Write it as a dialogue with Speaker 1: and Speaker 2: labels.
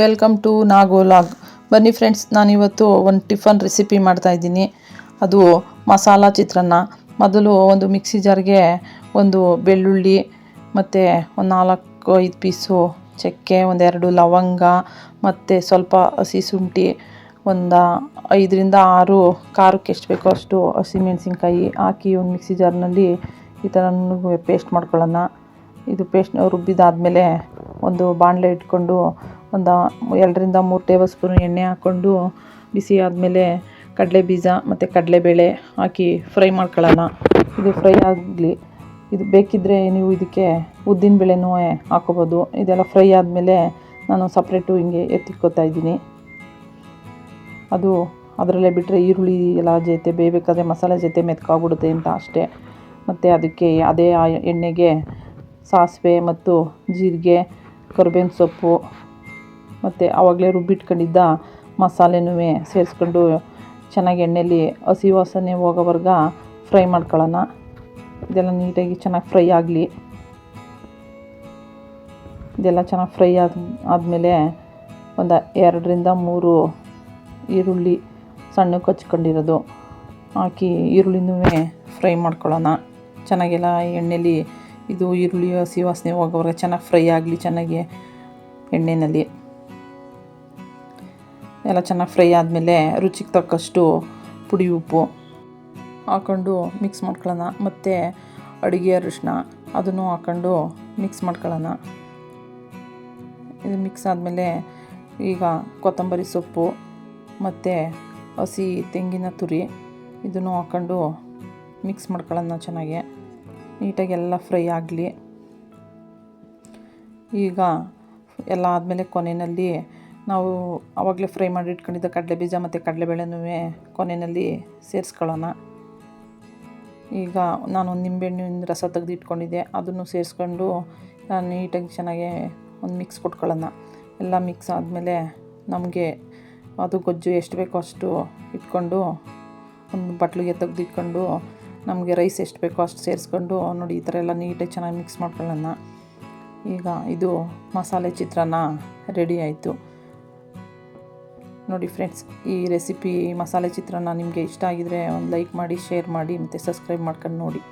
Speaker 1: Welcome to ನಾಗೋಲಾಗ್ ಬನ್ನಿ friends, ನಾನಿವತ್ತು ಒಂದು ಟಿಫನ್ ರೆಸಿಪಿ ಮಾಡ್ತಾಯಿದ್ದೀನಿ ಅದು ಮಸಾಲ ಚಿತ್ರಾನ್ನ. ಮೊದಲು ಒಂದು ಮಿಕ್ಸಿ ಜಾರ್ಗೆ ಒಂದು ಬೆಳ್ಳುಳ್ಳಿ, ಮತ್ತು ಒಂದು ನಾಲ್ಕು ಐದು ಪೀಸು ಚಕ್ಕೆ ಒಂದೆರಡು ಲವಂಗ, ಮತ್ತು ಸ್ವಲ್ಪ ಹಸಿ ಶುಂಠಿ, ಒಂದು ಐದರಿಂದ ಆರು ಖಾರಕ್ಕೆ ಎಷ್ಟು ಬೇಕೋ ಅಷ್ಟು ಹಸಿಮೆಣಸಿನ್ಕಾಯಿ ಹಾಕಿ ಒಂದು ಮಿಕ್ಸಿ ಜಾರ್ನಲ್ಲಿ ಈ ಥರ ಪೇಸ್ಟ್ ಮಾಡ್ಕೊಳ್ಳೋಣ. ಇದು ಪೇಸ್ಟ್ ರುಬ್ಬಿದಾದಮೇಲೆ ಒಂದು ಬಾಣಲೆ ಇಟ್ಕೊಂಡು ಒಂದು ಎರಡರಿಂದ ಮೂರು ಟೇಬಲ್ ಸ್ಪೂನ್ ಎಣ್ಣೆ ಹಾಕ್ಕೊಂಡು ಬಿಸಿ ಆದಮೇಲೆ ಕಡಲೆ ಬೀಜ ಮತ್ತು ಕಡಲೆಬೇಳೆ ಹಾಕಿ ಫ್ರೈ ಮಾಡ್ಕೊಳ್ಳೋಣ. ಇದು ಫ್ರೈ ಆಗಲಿ. ಇದು ಬೇಕಿದ್ದರೆ ನೀವು ಇದಕ್ಕೆ ಉದ್ದಿನ ಬೇಳೆನೂ ಹಾಕೋಬೋದು ಇದೆಲ್ಲ ಫ್ರೈ ಆದಮೇಲೆ ನಾನು ಸಪ್ರೇಟು ಹಿಂಗೆ ಎತ್ತಿಕ್ಕೋತಾ ಇದ್ದೀನಿ. ಅದು ಅದರಲ್ಲೇ ಬಿಟ್ಟರೆ ಈರುಳ್ಳಿ ಎಲ್ಲ ಜೊತೆ ಬೇಯಬೇಕಾದ್ರೆ ಮಸಾಲೆ ಜೊತೆ ಮೆತ್ಕಾಗ್ಬಿಡುತ್ತೆ ಅಂತ ಅಷ್ಟೇ. ಮತ್ತು ಅದಕ್ಕೆ ಅದೇ ಆ ಎಣ್ಣೆಗೆ ಸಾಸಿವೆ ಮತ್ತು ಜೀರಿಗೆ, ಕರ್ಬೇವಿನ ಸೊಪ್ಪು ಮತ್ತು ಆವಾಗಲೇ ರುಬ್ಬಿಟ್ಕೊಂಡಿದ್ದ ಮಸಾಲೆನೂ ಸೇರಿಸ್ಕೊಂಡು ಚೆನ್ನಾಗಿ ಎಣ್ಣೆಯಲ್ಲಿ ಹಸಿ ವಾಸನೆ ಹೋಗೋವರ್ಗ ಫ್ರೈ ಮಾಡ್ಕೊಳ್ಳೋಣ. ಇದೆಲ್ಲ ನೀಟಾಗಿ ಚೆನ್ನಾಗಿ ಫ್ರೈ ಆಗಲಿ. ಇದೆಲ್ಲ ಚೆನ್ನಾಗಿ ಫ್ರೈ ಆದ, ಆದಮೇಲೆ ಒಂದು ಎರಡರಿಂದ ಮೂರು ಈರುಳ್ಳಿ ಸಣ್ಣಕ್ಕೆ ಹಚ್ಕೊಂಡಿರೋದು ಹಾಕಿ ಈರುಳ್ಳಿನೂ ಫ್ರೈ ಮಾಡ್ಕೊಳ್ಳೋಣ. ಚೆನ್ನಾಗೆಲ್ಲ ಎಣ್ಣೆಯಲ್ಲಿ ಇದು ಈರುಳ್ಳಿ ಹಸಿ ವಾಸನೆ ಹೋಗೋವರೆಗೆ ಚೆನ್ನಾಗಿ ಫ್ರೈ ಆಗಲಿ ಚೆನ್ನಾಗಿ ಎಣ್ಣೆಯಲ್ಲಿ ಎಲ್ಲ ಚೆನ್ನಾಗಿ ಫ್ರೈ ಆದಮೇಲೆ ರುಚಿಗೆ ತಕ್ಕಷ್ಟು ಪುಡಿ ಉಪ್ಪು ಹಾಕ್ಕೊಂಡು ಮಿಕ್ಸ್ ಮಾಡ್ಕೊಳ್ಳೋಣ. ಮತ್ತು ಅಡುಗೆ ಅರಿಶಿನ ಅದನ್ನು ಹಾಕ್ಕೊಂಡು ಮಿಕ್ಸ್ ಮಾಡ್ಕೊಳ್ಳೋಣ. ಇದು ಮಿಕ್ಸ್ ಆದಮೇಲೆ ಈಗ ಕೊತ್ತಂಬರಿ ಸೊಪ್ಪು ಮತ್ತು ಹಸಿ ತೆಂಗಿನ ತುರಿ ಇದನ್ನು ಹಾಕ್ಕೊಂಡು ಮಿಕ್ಸ್ ಮಾಡ್ಕೊಳ್ಳೋಣ ಚೆನ್ನಾಗಿ. ನೀಟಾಗಿ ಎಲ್ಲ ಫ್ರೈ ಆಗಲಿ. ಈಗ ಎಲ್ಲ ಆದಮೇಲೆ ಕೊನೆಯಲ್ಲಿ ನಾವು ಆವಾಗಲೇ ಫ್ರೈ ಮಾಡಿ ಇಟ್ಕೊಂಡಿದ್ದ ಕಡಲೆ ಬೀಜ ಮತ್ತು ಕಡಲೆಬೇಳೆನೂ ಕೊನೆಯಲ್ಲಿ ಸೇರಿಸ್ಕೊಳ್ಳೋಣ. ಈಗ ನಾನು ಒಂದು ನಿಂಬೆಹಣ್ಣಿನ ರಸ ತೆಗೆದು ಇಟ್ಕೊಂಡಿದ್ದೆ. ಅದನ್ನು ಸೇರಿಸ್ಕೊಂಡು ನಾನು ನೀಟಾಗಿ ಚೆನ್ನಾಗಿ ಒಂದು ಮಿಕ್ಸ್ ಕೊಟ್ಕೊಳ್ಳೋಣ. ಎಲ್ಲ ಮಿಕ್ಸ್ ಆದಮೇಲೆ ನಮಗೆ ಅದು ಗೊಜ್ಜು ಎಷ್ಟು ಬೇಕೋ ಅಷ್ಟು ಇಟ್ಕೊಂಡು ಒಂದು ಬಟ್ಲಿಗೆ ತೆಗೆದಿಟ್ಕೊಂಡು ನಮಗೆ ರೈಸ್ ಎಷ್ಟು ಬೇಕೋ ಅಷ್ಟು ಸೇರಿಸ್ಕೊಂಡು ನೋಡಿ ಈ ಥರ ಎಲ್ಲ ನೀಟಾಗಿ ಚೆನ್ನಾಗಿ ಮಿಕ್ಸ್ ಮಾಡ್ಕೊಳ್ಳೋಣ. ಈಗ ಇದು ಮಸಾಲೆ ಚಿತ್ರಾನ್ನ ರೆಡಿ ಆಯಿತು. ನೋಡಿ ಫ್ರೆಂಡ್ಸ್, ಈ ರೆಸಿಪಿ ಮಸಾಲೆ ಚಿತ್ರಾನ್ನ ನಿಮಗೆ ಇಷ್ಟ ಆಗಿದ್ರೆ ಒಂದು ಲೈಕ್ ಮಾಡಿ ಶೇರ್ ಮಾಡಿ ಮತ್ತು ಸಬ್ಸ್ಕ್ರೈಬ್ ಮಾಡ್ಕೊಂಡು ನೋಡಿ.